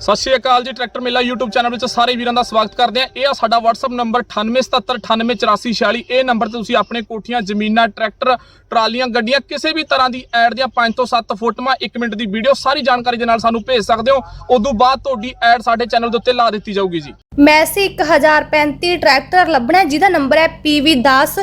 ਸਤਿ ਸ਼੍ਰੀ ਅਕਾਲ ਜੀ, ਟਰੈਕਟਰ ਮੇਲਾ YouTube ਚੈਨਲ ਵਿੱਚ ਸਾਰੇ ਵੀਰਾਂ ਦਾ ਸਵਾਗਤ ਕਰਦੇ ਆ ਇਹ ਆ ਸਾਡਾ WhatsApp ਨੰਬਰ 9877988446 ਇਹ ਨੰਬਰ ਤੇ ਤੁਸੀਂ ਆਪਣੇ ਕੋਠੀਆਂ, ਜ਼ਮੀਨਾਂ, ਟਰੈਕਟਰ, ਟਰਾਲੀਆਂ, ਗੱਡੀਆਂ ਕਿਸੇ ਵੀ ਤਰ੍ਹਾਂ ਦੀ ਐਡ ਦੀਆਂ 5 ਤੋਂ 7 ਫੋਟੋਆਂ 1 ਮਿੰਟ ਦੀ ਵੀਡੀਓ ਸਾਰੀ ਜਾਣਕਾਰੀ ਦੇ ਨਾਲ ਸਾਨੂੰ ਭੇਜ ਸਕਦੇ ਹੋ। ਉਦੋਂ ਬਾਅਦ ਤੁਹਾਡੀ ਐਡ ਸਾਡੇ ਚੈਨਲ ਦੇ ਉੱਤੇ ਲਾ ਦਿੱਤੀ ਜਾਊਗੀ ਜੀ। ਮੈਸੀ 1035 ਟਰੈਕਟਰ ਲੱਭਣਾ, ਜਿਹਦਾ ਨੰਬਰ ਹੈ PV10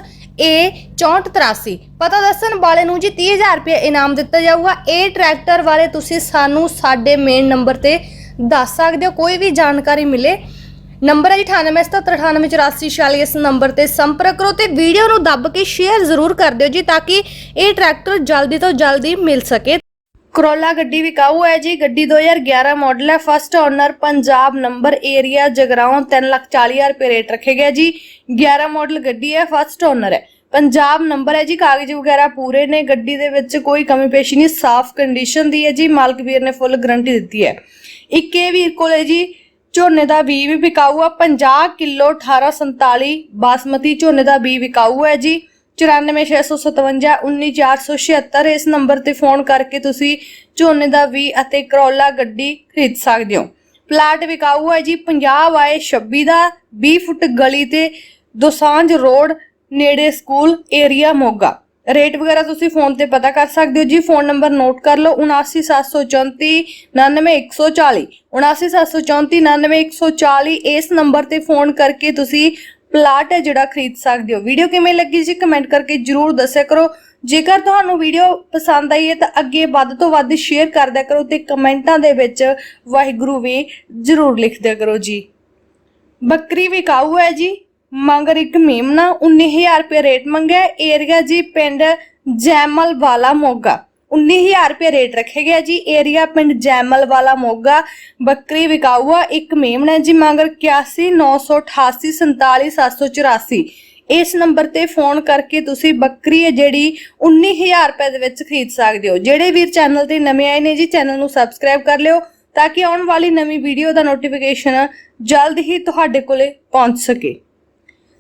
A 6483 ਪਤਾ ਦੱਸਣ ਵਾਲੇ ਨੂੰ ਜੀ 30000 ਰੁਪਏ ਇਨਾਮ ਦਿੱਤਾ ਜਾਊਗਾ। ਇਹ ਟਰੈਕਟਰ ਬਾਰੇ ਤੁਸੀਂ ਸਾਨੂੰ ਸਾਡੇ ਮੇਨ ਨੰਬਰ ਤੇ ਦੱਸ ਸਕਦੇ ਹੋ, ਕੋਈ ਵੀ ਜਾਣਕਾਰੀ ਮਿਲੇ। ਨੰਬਰ ਹੈ ਜੀ 9877988446 ਇਸ ਨੰਬਰ ਤੇ ਸੰਪਰਕ ਕਰੋ ਤੇ ਵੀਡੀਓ ਨੂੰ ਦੱਬ ਕੇ ਸ਼ੇਅਰ ਜ਼ਰੂਰ ਕਰ ਦਿਓ ਜੀ ਤਾਂ ਕਿ ਇਹ ਟਰੈਕਟਰ ਜਲਦੀ ਤੋਂ ਜਲਦੀ ਮਿਲ ਸਕੇ। ਕਰੋਲਾ ਗੱਡੀ ਵਿਕਾਊ ਹੈ ਜੀ। ਗੱਡੀ 2011 ਮਾਡਲ ਹੈ। First owner Punjab number area Jagraon 340000 ਰੁਪਏ ਰੇਟ ਰੱਖੇ ਗਿਆ ਜੀ। 11 ਮਾਡਲ ਗੱਡੀ ਹੈ ਫਸਟ ਓਨਰ ਹੈ। ਪੰਜਾਬ ਨੰਬਰ ਹੈ ਜੀ। ਕਾਗਜ਼ ਵਗੈਰਾ ਪੂਰੇ ਨੇ। ਗੱਡੀ ਦੇ ਵਿੱਚ ਕੋਈ ਕਮੀ ਪੇਸ਼ੀ ਨਹੀਂ। ਸਾਫ਼ ਕੰਡੀਸ਼ਨ ਦੀ ਹੈ ਜੀ। ਮਾਲਕ ਵੀਰ ਨੇ ਫੁੱਲ ਗਾਰੰਟੀ ਦਿੱਤੀ ਹੈ। ਇੱਕ ਇਹ ਵੀਰ ਕੋਲੇ ਜੀ, ਝੋਨੇ ਦਾ ਬੀ ਵੀ ਵਿਕਾਊ ਆ 50 ਕਿਲੋ 1847 ਬਾਸਮਤੀ ਝੋਨੇ ਦਾ ਬੀ ਵਿਕਾਊ ਹੈ ਜੀ। 94657 19476 ਇਸ ਨੰਬਰ ਤੇ ਫੋਨ ਕਰਕੇ ਤੁਸੀਂ ਝੋਨੇ ਦਾ ਵੀ ਅਤੇ ਕਰੋਲਾ ਗੱਡੀ ਖਰੀਦ ਸਕਦੇ ਹੋ। ਪਲਾਟ ਵਿਕਾਊ ਹੈ ਜੀ 50 ਬਾਏ 26 ਦਾ 20 ਫੁੱਟ ਗਲੀ ਤੇ ਦੋਸਾਂਝ ਰੋਡ ਨੇੜੇ ਸਕੂਲ ਏਰੀਆ ਮੋਗਾ। ਰੇਟ ਵਗੈਰਾ ਤੁਸੀਂ ਫੋਨ ਤੇ ਪਤਾ ਕਰ ਸਕਦੇ ਹੋ ਜੀ। ਫੋਨ ਨੰਬਰ ਨੋਟ ਕਰ ਲਓ 79734 99140 79734 99140 ਇਸ ਨੰਬਰ ਤੇ ਫੋਨ ਕਰਕੇ ਤੁਸੀਂ ਪਲਾਟ ਹੈ ਜਿਹੜਾ ਖਰੀਦ ਸਕਦੇ ਹੋ। ਵੀਡੀਓ ਕਿਵੇਂ ਲੱਗੀ ਜੀ, ਕਮੈਂਟ ਕਰਕੇ ਜਰੂਰ ਦੱਸਿਆ ਕਰੋ। ਜੇਕਰ ਤੁਹਾਨੂੰ ਵੀਡੀਓ ਪਸੰਦ ਆਈ ਹੈ ਤਾਂ ਅੱਗੇ ਵੱਧ ਤੋਂ ਵੱਧ ਸ਼ੇਅਰ ਕਰਦਿਆ ਕਰੋ ਤੇ ਕਮੈਂਟਾਂ ਦੇ ਵਿੱਚ ਵਾਹਿਗੁਰੂ ਵੀ ਜਰੂਰ ਲਿਖ ਦਿਆ ਕਰੋ ਜੀ। ਬੱਕਰੀ ਵਿਕਾਊ ਹੈ ਜੀ। ਮੰਗਰ ਇੱਕ ਮੇਮਨਾ 19000 ਰੁਪਏ ਰੇਟ ਮੰਗਿਆ। ਏਰੀਆ ਜੀ ਪਿੰਡ ਜੈਮਲ ਵਾਲਾ ਮੋਗਾ 19000 ਰੁਪਏ ਰੇਟ ਰੱਖੇ ਗਿਆ ਜੀ। ਏਰੀਆ ਪਿੰਡ ਜੈਮਲ ਵਾਲਾ ਮੋਗਾ। ਬੱਕਰੀ ਵਿਕਾਊਆ ਇੱਕ ਮੇਮਨਾ ਹੈ ਜੀ। ਮੰਗਰ 8198847784 ਇਸ ਨੰਬਰ ਤੇ ਫੋਨ ਕਰਕੇ ਤੁਸੀਂ ਬੱਕਰੀ ਹੈ ਜਿਹੜੀ 19000 ਰੁਪਏ ਦੇ ਵਿੱਚ ਖਰੀਦ ਸਕਦੇ ਹੋ। ਜਿਹੜੇ ਵੀਰ ਚੈਨਲ ਤੇ ਨਵੇਂ ਆਏ ਨੇ ਜੀ, ਚੈਨਲ ਨੂੰ ਸਬਸਕ੍ਰਾਈਬ ਕਰ ਲਿਓ ਤਾਂ ਕਿ ਆਉਣ ਵਾਲੀ ਨਵੀਂ ਵੀਡੀਓ ਦਾ ਨੋਟੀਫਿਕੇਸ਼ਨ ਜਲਦ ਹੀ ਤੁਹਾਡੇ ਕੋਲੇ ਪਹੁੰਚ ਸਕੇ।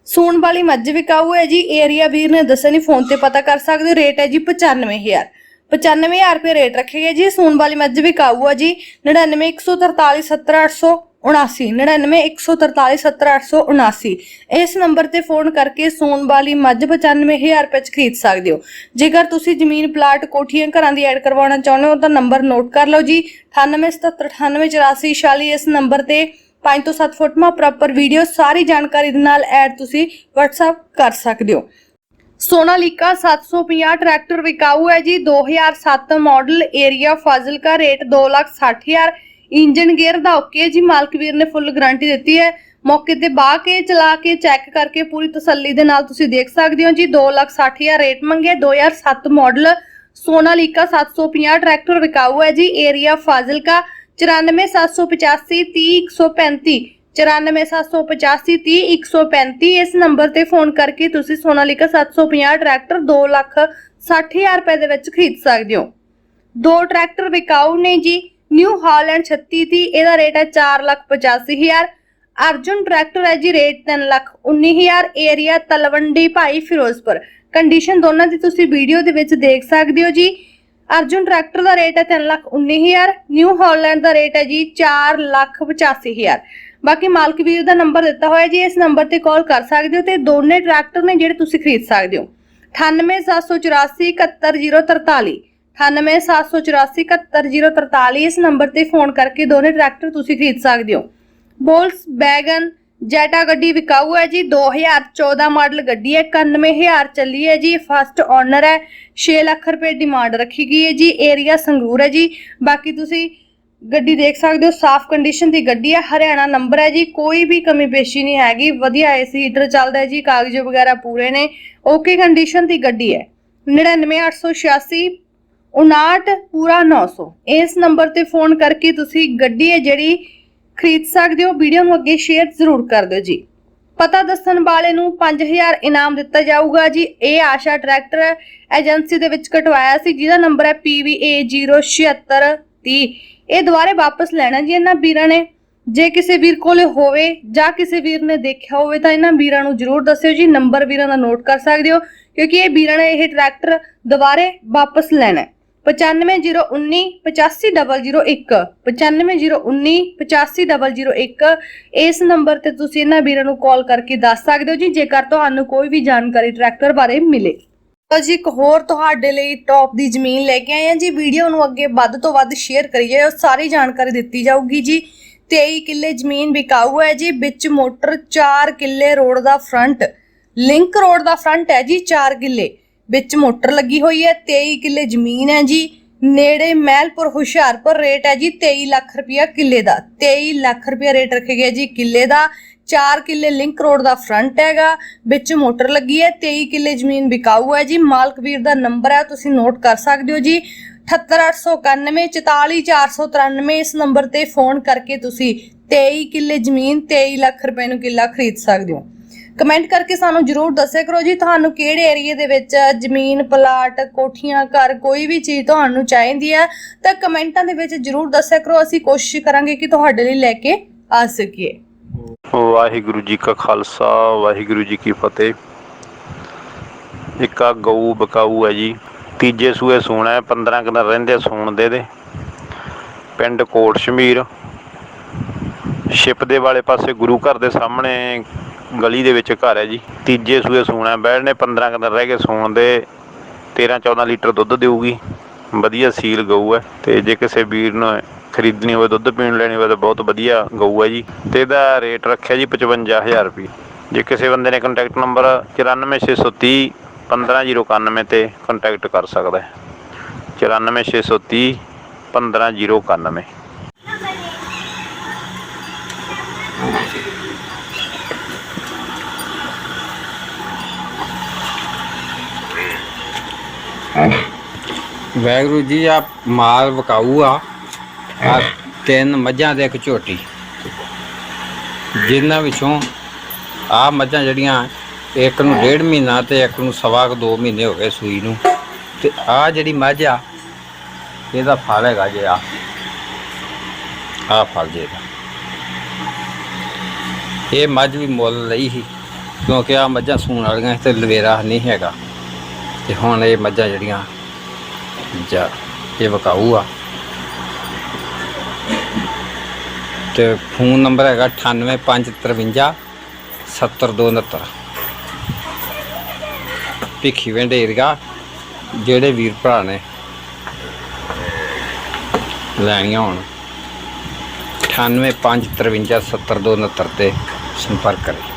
ਸੂਣ ਵਾਲੀ ਮੱਝ ਵਿਕਾਊ ਹੈ ਜੀ ਏਰੀਆ ਵੀਰ ਨੇ ਦੱਸਿਆ ਨਹੀਂ ਫੋਨ ਤੇ ਪਤਾ ਕਰ ਸਕਦੇ ਹੋ ਰੇਟ ਹੈ ਜੀ 95000 95000 ਰੁਪਏ ਰੇਟ ਰੱਖੇ ਗਏ ਜੀ ਸੂਣ ਵਾਲੀ ਮੱਝ ਵਿਕਾਊ ਹੈ ਜੀ 9914378879 9914378879 ਇਸ ਨੰਬਰ ਤੇ ਫੋਨ ਕਰਕੇ ਸੋਨ ਵਾਲੀ ਮੱਝ 95000 ਰੁਪਏ ਚ ਖਰੀਦ ਸਕਦੇ ਹੋ। ਜੇਕਰ ਤੁਸੀਂ ਜ਼ਮੀਨ ਪਲਾਟ ਕੋਠੀਆਂ ਘਰਾਂ ਦੀ ਐਡ ਕਰਵਾਉਣਾ ਚਾਹੁੰਦੇ ਹੋ, ਤਾਂ ਨੰਬਰ ਨੋਟ ਕਰ ਲਓ ਜੀ 9877988446 ਇਸ ਨੰਬਰ ਤੇ 5 ਤੋਂ 7 ਫੁੱਟ ਪ੍ਰੋਪਰ ਵੀਡੀਓ ਸਾਰੀ ਜਾਣਕਾਰੀ ਦੇ ਨਾਲ ਐਡ ਤੁਸੀਂ WhatsApp ਕਰ ਸਕਦੇ ਹੋ। ਸੋਨਾਲੀਕਾ 750 ਟਰੈਕਟਰ ਵਿਕਾਊ ਹੈ ਜੀ। 2007 model area Fazilka rate 260000 engine gear ਦਾ ਓਕੇ ਜੀ। ਮਾਲਕ ਵੀਰ ਨੇ ਫੁੱਲ ਗਾਰੰਟੀ ਦਿੱਤੀ ਹੈ। ਮੌਕੇ ਤੇ ਬਾ ਕੇ, ਚਲਾ ਕੇ ਚੈੱਕ ਕਰਕੇ ਪੂਰੀ ਤਸੱਲੀ ਦੇ ਨਾਲ ਤੁਸੀਂ ਦੇਖ ਸਕਦੇ ਹੋ ਜੀ। 260000 ਰੇਟ ਮੰਗੇ। 2007 ਮਾਡਲ ਸੋਨਾਲੀਕਾ 750 ਟਰੈਕਟਰ ਵਿਕਾਊ ਹੈ ਜੀ। ਏਰੀਆ ਫਾਜ਼ਿਲਕਾ 94785 30135 94785 30135 ਇਸ ਨੰਬਰ ਤੇ ਫੋਨ ਕਰਕੇ ਤੁਸੀਂ ਸੋਨਾਲੀਕਾ 750 ਟਰੈਕਟਰ 2 ਲੱਖ 60000 ਰੁਪਏ ਦੇ ਵਿੱਚ ਖਰੀਦ ਸਕਦੇ ਹੋ। ਦੋ ਟਰੈਕਟਰ ਵਿਕਾਊ ਨੇ ਜੀ, ਨਿਊ ਹਾਲੈਂਡ 36 ਦੀ ਇਹਦਾ ਰੇਟ ਹੈ 4 ਲੱਖ 85000 ਅਰਜੁਨ ਟਰੈਕਟਰ ਹੈ ਜੀ, ਰੇਟ 3 ਲੱਖ 19000 ਏਰੀਆ ਤਲਵੰਡੀ, ਭਾਈ ਫਿਰੋਜ਼ਪੁਰ। ਕੰਡੀਸ਼ਨ ਦੋਨਾਂ ਦੀ ਤੁਸੀਂ ਵੀਡੀਓ ਦੇ ਵਿੱਚ ਦੇਖ ਸਕਦੇ ਹੋ ਜੀ। ਅਰਜੁਨ ਟਰੈਕਟਰ ਦਾ ਰੇਟ ਹੈ 3 ਲੱਖ 19000 ਨਿਊ ਹਾਲੈਂਡ ਦਾ ਰੇਟ ਹੈ ਜੀ 4 ਲੱਖ 85000 ਬਾਕੀ ਮਾਲਕ ਵੀਰ ਦਾ ਨੰਬਰ ਦਿੱਤਾ ਹੋਇਆ ਜੀ, ਇਸ ਨੰਬਰ ਤੇ ਕਾਲ ਕਰ ਸਕਦੇ ਹੋ ਤੇ ਦੋਨੇ ਟਰੈਕਟਰ ਨੇ ਜਿਹੜੇ ਤੁਸੀਂ ਖਰੀਦ ਸਕਦੇ ਹੋ। 9874871043 9874871043 ਇਸ ਨੰਬਰ ਤੇ ਫੋਨ ਕਰਕੇ ਦੋਨੇ ਟਰੈਕਟਰ ਤੁਸੀਂ ਖਰੀਦ ਸਕਦੇ ਹੋ। ਬੋਲਸ ਬੈਗਨ ਜੈਟਾ ਗੱਡੀ ਵਿਕਾਊ ਹੈ ਜੀ 2014 ਮਾਡਲ ਗੱਡੀ ਹੈ 91000 ਚੱਲੀ ਹੈ ਜੀ ਫਸਟ ਓਨਰ ਹੈ 6 ਲੱਖ ਰੁਪਏ ਡਿਮਾਂਡ ਰੱਖੀ ਗਈ ਹੈ ਜੀ ਏਰੀਆ ਸੰਗਰੂਰ ਹੈ ਜੀ। ਬਾਕੀ ਤੁਸੀਂ ਗੱਡੀ ਦੇਖ ਸਕਦੇ ਹੋ, ਸਾਫ਼ ਕੰਡੀਸ਼ਨ ਦੀ ਗੱਡੀ ਹੈ, ਹਰਿਆਣਾ ਨੰਬਰ ਹੈ ਜੀ, ਕੋਈ ਵੀ ਕਮੀ ਪੇਸ਼ੀ ਨਹੀਂ ਹੈਗੀ, ਵਧੀਆ ਏਸੀ ਹੀਟਰ ਚੱਲਦਾ ਹੈ ਜੀ, ਕਾਗਜ਼ ਵਗੈਰਾ ਪੂਰੇ ਨੇ ਓਕੇ ਕੰਡੀਸ਼ਨ ਦੀ ਗੱਡੀ ਹੈ। 99886 59 ਪੂਰਾ 900 ਇਸ ਨੰਬਰ ਤੇ ਫੋਨ ਕਰਕੇ ਤੁਸੀਂ ਗੱਡੀ ਹੈ ਜਿਹੜੀ ਖਰੀਦ ਸਕਦੇ ਹੋ ਵੀਡੀਓ ਨੂੰ ਅੱਗੇ ਸ਼ੇਅਰ ਜ਼ਰੂਰ ਕਰ ਦਿਓ ਜੀ। ਪਤਾ ਦੱਸਣ ਵਾਲੇ ਨੂੰ 5000 ਇਨਾਮ ਦਿੱਤਾ ਜਾਊਗਾ ਜੀ। ਇਹ ਆਸ਼ਾ ਟਰੈਕਟਰ ਏਜੰਸੀ ਦੇ ਵਿੱਚ ਕਟਵਾਇਆ ਸੀ, ਜਿਹਦਾ ਨੰਬਰ ਹੈ PVA07630 ਇਹ ਦੁਬਾਰੇ ਵਾਪਸ ਲੈਣਾ ਜੀ ਇਹਨਾਂ ਵੀਰਾਂ ਨੇ। ਜੇ ਕਿਸੇ ਵੀਰ ਕੋਲੇ ਹੋਵੇ ਜਾਂ ਕਿਸੇ ਵੀਰ ਨੇ ਦੇਖਿਆ ਹੋਵੇ ਤਾਂ ਇਹਨਾਂ ਵੀਰਾਂ ਨੂੰ ਜਰੂਰ ਦੱਸਿਓ ਜੀ। ਨੰਬਰ ਵੀਰਾਂ ਦਾ ਨੋਟ ਕਰ ਸਕਦੇ ਹੋ, ਕਿਉਂਕਿ ਇਹ ਵੀਰਾਂ ਨੇ ਇਹ ਟਰੈਕਟਰ ਦੁਬਾਰੇ ਵਾਪਸ ਲੈਣਾ 95019 85001 95019 85001 ਇਸ ਨੰਬਰ ਤੇ ਤੁਸੀਂ ਇਹਨਾਂ ਵੀਰਾਂ ਨੂੰ ਕਾਲ ਕਰਕੇ ਦੱਸ ਸਕਦੇ ਹੋ ਜੀ, ਜੇਕਰ ਤੁਹਾਨੂੰ ਕੋਈ ਵੀ ਜਾਣਕਾਰੀ ਟਰੈਕਟਰ ਬਾਰੇ ਮਿਲੇ। ਤਾਂ ਜੀ ਇੱਕ ਹੋਰ ਤੁਹਾਡੇ ਲਈ ਟੌਪ ਦੀ ਜ਼ਮੀਨ ਲੈ ਕੇ ਆਏ ਹਾਂ ਜੀ, ਵੀਡੀਓ ਨੂੰ ਅੱਗੇ ਵੱਧ ਤੋਂ ਵੱਧ ਸ਼ੇਅਰ ਕਰੀਏ, ਉਹ ਸਾਰੀ ਜਾਣਕਾਰੀ ਦਿੱਤੀ ਜਾਊਗੀ ਜੀ। 23 ਕਿੱਲੇ ਜ਼ਮੀਨ ਵਿਕਾਊ ਹੈ ਜੀ, ਵਿੱਚ ਮੋਟਰ 4 ਕਿੱਲੇ ਰੋਡ ਦਾ ਫਰੰਟ ਲਿੰਕ ਰੋਡ ਦਾ ਫਰੰਟ ਹੈ ਜੀ 4 ਕਿੱਲੇ। ਵਿੱਚ ਮੋਟਰ ਲੱਗੀ ਹੋਈ ਹੈ 23 ਕਿੱਲੇ ਜ਼ਮੀਨ ਹੈ ਜੀ। ਨੇੜੇ ਮਹਿਲਪੁਰ ਹੁਸ਼ਿਆਰਪੁਰ ਰੇਟ ਹੈ ਜੀ 23 ਲੱਖ ਰੁਪਇਆ ਕਿੱਲੇ ਦਾ। 23 ਲੱਖ ਰੁਪਇਆ ਰੇਟ ਰੱਖਿਆ ਗਿਆ ਜੀ ਕਿੱਲੇ ਦਾ। 4 ਕਿੱਲੇ ਲਿੰਕ ਰੋਡ ਦਾ ਫਰੰਟ ਹੈਗਾ, ਵਿੱਚ ਮੋਟਰ ਲੱਗੀ ਹੈ 23 ਕਿੱਲੇ ਜ਼ਮੀਨ ਵਿਕਾਊ ਹੈ ਜੀ। ਮਾਲਕ ਵੀਰ ਦਾ ਨੰਬਰ ਹੈ, ਤੁਸੀਂ ਨੋਟ ਕਰ ਸਕਦੇ ਹੋ ਜੀ। 78891 44493 ਇਸ ਨੰਬਰ ਤੇ ਫੋਨ ਕਰਕੇ ਤੁਸੀਂ 23 ਕਿੱਲੇ ਜ਼ਮੀਨ 23 ਲੱਖ ਰੁਪਏ ਨੂੰ ਕਿੱਲਾ ਖਰੀਦ ਸਕਦੇ ਹੋ। ਕਮੈਂਟ ਕਰਕੇ ਸਾਨੂੰ ਜਰੂਰ ਦੱਸਿਆ ਕਰੋ ਜੀ, ਤੁਹਾਨੂੰ ਕਿਹੜੇ ਏਰੀਏ ਦੇ ਵਿੱਚ ਜ਼ਮੀਨ, ਪਲਾਟ, ਕੋਠੀਆਂ, ਘਰ ਕੋਈ ਵੀ ਚੀਜ਼ ਤੁਹਾਨੂੰ ਚਾਹੀਦੀ ਹੈ, ਤਾਂ ਕਮੈਂਟਾਂ ਦੇ ਵਿੱਚ ਜਰੂਰ ਦੱਸਿਆ ਕਰੋ, ਅਸੀਂ ਕੋਸ਼ਿਸ਼ ਕਰਾਂਗੇ ਕਿ ਤੁਹਾਡੇ ਲਈ ਲੈ ਕੇ ਆ ਸਕੀਏ। ਵਾਹਿਗੁਰੂ ਜੀ ਕਾ ਖਾਲਸਾ, ਵਾਹਿਗੁਰੂ ਜੀ ਕੀ ਫਤਿਹ। ਇੱਕ ਆ ਗਊ ਬਕਾਊ ਹੈ ਜੀ, ਤੀਜੇ ਸੂਏ ਸੂਣਾ ਹੈ 15 ਦਿਨ ਰਹਿੰਦੇ ਸੂਣ ਦੇ ਦੇ। ਪਿੰਡ ਕੋਟ ਸ਼ਮੀਰ। ਸ਼ਿਪ ਦੇ ਵਾਲੇ ਪਾਸੇ ਗੁਰੂ ਘਰ ਦੇ ਸਾਹਮਣੇ ਗਲੀ ਦੇ ਵਿੱਚ ਘਰ ਹੈ ਜੀ। ਤੀਜੇ ਸੂਏ ਸੂਣਾ ਹੈ। ਬੈੜ ਨੇ 15 ਕੁ ਦਿਨ ਰਹਿ ਗਏ ਸੂਣ ਦੇ। 13 14 ਲੀਟਰ ਦੁੱਧ ਦੇਊਗੀ। ਵਧੀਆ ਸੀਲ ਗਊ ਹੈ ਤੇ ਜੇ ਕਿਸੇ ਵੀਰ ਨੂੰ ਖਰੀਦਣੀ ਹੋਵੇ, ਦੁੱਧ ਪੀਣ ਲੈਣੀ ਹੋਵੇ ਤਾਂ ਬਹੁਤ ਵਧੀਆ ਗਊ ਹੈ ਜੀ। ਤੇ ਇਹਦਾ ਰੇਟ ਰੱਖਿਆ ਜੀ 55000 ਰੁਪਏ ਜੇ ਕਿਸੇ ਬੰਦੇ ਨੇ ਕੰਟੈਕਟ ਨੰਬਰ 94630 15091 ਤੇ ਕੰਟੈਕਟ ਕਰ ਸਕਦਾ ਹੈ। 94630 15091 ਵੈਗਰੂ ਜੀ ਆ ਮਾਲ ਵਕਾਊ ਆ। ਆ ਤਿੰਨ ਮੱਝਾਂ ਤੇ ਇੱਕ ਝੋਟੀ। ਜਿਨ੍ਹਾਂ ਵਿੱਚੋਂ ਆ ਮੱਝਾਂ ਜਿਹੜੀਆਂ ਇੱਕ ਨੂੰ ਡੇਢ ਮਹੀਨਾ ਤੇ ਇੱਕ ਨੂੰ ਸਵਾ ਕੁ ਦੋ ਮਹੀਨੇ ਹੋ ਗਏ ਸੂਈ ਨੂੰ। ਤੇ ਆ ਜਿਹੜੀ ਮੱਝ ਆ ਇਹਦਾ ਫਲ ਹੈਗਾ ਜੇ ਆ ਆ ਫਲ ਜੇ ਇਹਦਾ। ਇਹ ਮੱਝ ਵੀ ਮੁੱਲ ਲਈ ਸੀ ਕਿਉਂਕਿ ਆ ਮੱਝਾਂ ਸੂਣ ਵਾਲੀਆਂ ਤੇ ਲਵੇਰਾ ਨਹੀਂ ਹੈਗਾ। ਤੇ ਹੁਣ ਇਹ ਮੱਝਾਂ ਜਿਹੜੀਆਂ ਜਾ ਇਹ ਵਕਾਊ ਆ। ਤੇ ਫੋਨ ਨੰਬਰ ਹੈਗਾ 98553 70269 ਭਿੱਖੀ ਵੰਡ ਜਿਹੜੇ ਵੀਰ ਭਰਾ ਨੇ ਲੈਣੀਆਂ ਹੋਣ। 98553 70269 ਤੇ ਸੰਪਰਕ ਕਰੇ।